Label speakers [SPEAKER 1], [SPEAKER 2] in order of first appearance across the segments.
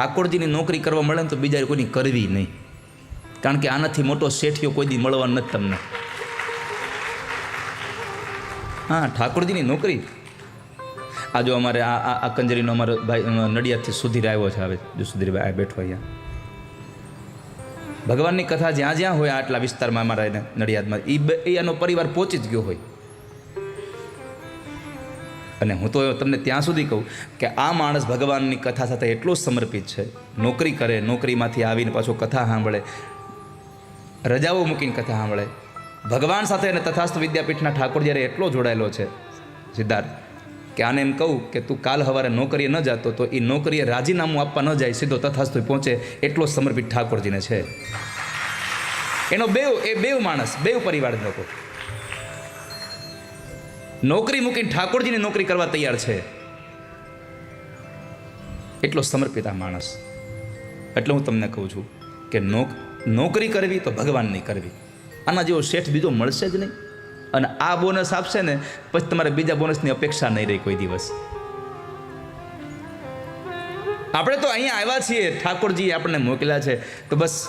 [SPEAKER 1] ઠાકોરજીની નોકરી કરવા મળે ને તો બીજા કોઈની કરવી નહીં. કારણ કે આનાથી મોટો શેઠિયો કોઈ દી મળવાનો નથી તમને. હા, ઠાકોરજીની નોકરી. આ જો અમારે આ આ- કંજરીનો અમારો ભાઈ નડિયાદથી સુધીર આવ્યો છે, હવે જો સુધીરભાઈ બેઠો અહીંયા. ભગવાનની કથા જ્યાં જ્યાં હોય આટલા વિસ્તારમાં અમારા નડિયાદમાં. એ એનો પરિવાર પહોંચી જ ગયો હોય. અને હું તો તમને ત્યાં સુધી કહું કે આ માણસ ભગવાનની કથા સાથે એટલો સમર્પિત છે. નોકરી કરે, નોકરીમાંથી આવીને પાછો કથા સાંભળે, રજાઓ મૂકીને કથા સાંભળે. ભગવાન સાથે અને તથાસ્ત વિદ્યાપીઠના ઠાકોર જ્યારે એટલો જોડાયેલો છે, સિદ્ધાર્થ, કે આને એમ કહું કે તું કાલ સવારે નોકરીએ ન જતો તો એ નોકરીએ રાજીનામું આપવા ન જાય, સીધો તથાસ્તુ પહોંચે એટલો સમર્પિત ઠાકોરજીને છે. એનો બેવ, એ બેવ માણસ, બેવ પરિવારના લોકો નોકરી મૂકીને ઠાકોરજીની નોકરી કરવા તૈયાર છે. એટલો સમર્પિત આ માણસ. એટલે હું તમને કહું છું કે નોક, નોકરી કરવી તો ભગવાનની કરવી. આના જેવો શેઠ બીજો મળશે જ નહીં. અને આ બોનસ આપશે ને, પછી તમારે બીજા બોનસની અપેક્ષા નહીં રહી કોઈ દિવસ. આપણે તો અહીંયા આવ્યા છીએ. ઠાકોરજી આપણને મોકલ્યા છે. તો બસ,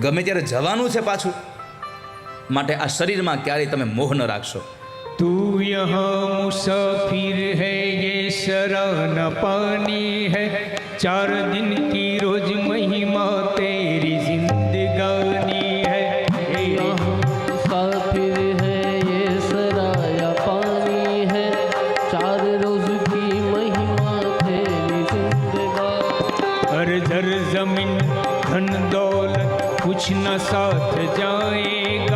[SPEAKER 1] ગમે ત્યારે જવાનું છે પાછું. માટે આ શરીરમાં ક્યારેય તમે મોહ ન રાખશો.
[SPEAKER 2] तू यहाँ मुसाफिर है ये शरण पानी है। चार दिन की रोज महिमा तेरी जिंदगानी है।
[SPEAKER 3] मुसाफिर है ये सराया पानी है। चार रोज की महिमा तेरी जिंदगानी।
[SPEAKER 2] हर झर ज़मीन धन दौलत कुछ न साथ जाएगा।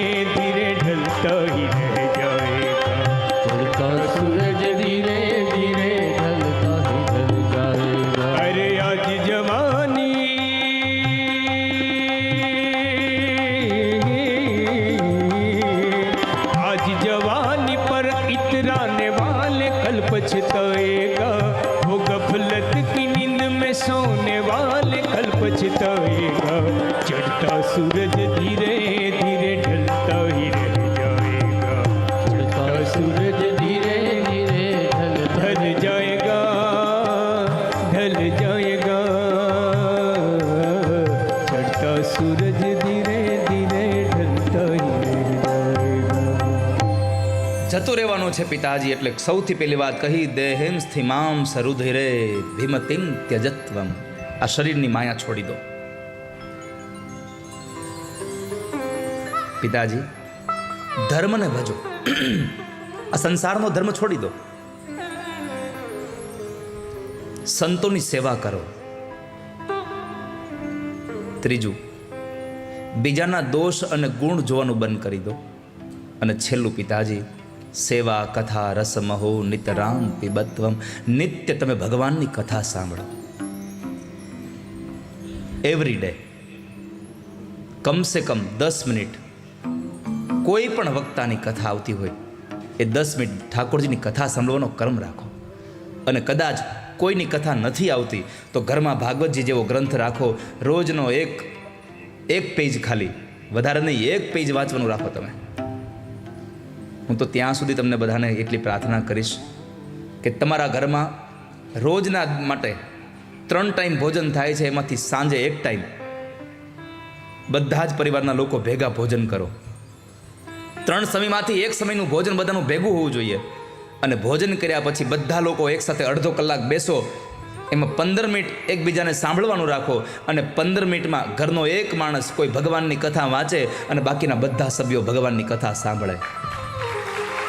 [SPEAKER 2] पछताएगा वो गफलत की नींद में सोने वाले कल पछताएगा चढ़ता सूरज धीरे धीरे
[SPEAKER 1] જતું રહેવાનું છે પિતાજી એટલે સૌથી પહેલી વાત કહી દેહેમ સ્થિમામ સરુધિરે ભીમતિમ ત્યજત્વમ. આ શરીરની માયા છોડી દો. પિતાજી, ધર્મને ભજો. આ સંસારનો ધર્મ છોડી દો. સંતોની સેવા કરો. ત્રીજું, બીજાના દોષ અને ગુણ જોવાનું બંધ કરી દો. અને છેલ્લું પિતાજી સેવા, કથા રસમહો નિતરામ પીબત્વમ. નિત્ય તમે ભગવાનની કથા સાંભળો. એવરી ડે કમસે કમ દસ મિનિટ. કોઈ પણ વક્તાની કથા આવતી હોય, એ દસ મિનિટ ઠાકોરજીની કથા સાંભળવાનો કર્મ રાખો. અને કદાચ કોઈની કથા નથી આવતી, તો ઘરમાં ભાગવતજી જેવો ગ્રંથ રાખો, રોજનો એક એક પેજ ખાલી. વધારે નહીં, એક પેજ વાંચવાનું રાખો તમે. હું તો ત્યાં સુધી તમને બધાને એટલી પ્રાર્થના કરીશ કે તમારા ઘરમાં રોજના માટે ત્રણ ટાઈમ ભોજન થાય છે, એમાંથી સાંજે એક ટાઈમ બધા જ પરિવારના લોકો ભેગા ભોજન કરો. ત્રણ સમયમાંથી એક સમયનું ભોજન બધાનું ભેગું હોવું જોઈએ અને ભોજન કર્યા પછી બધા લોકો એકસાથે અડધો કલાક બેસો, એમાં પંદર મિનિટ એકબીજાને સાંભળવાનું રાખો અને પંદર મિનિટમાં ઘરનો એક માણસ કોઈ ભગવાનની કથા વાંચે અને બાકીના બધા સભ્યો ભગવાનની કથા સાંભળે.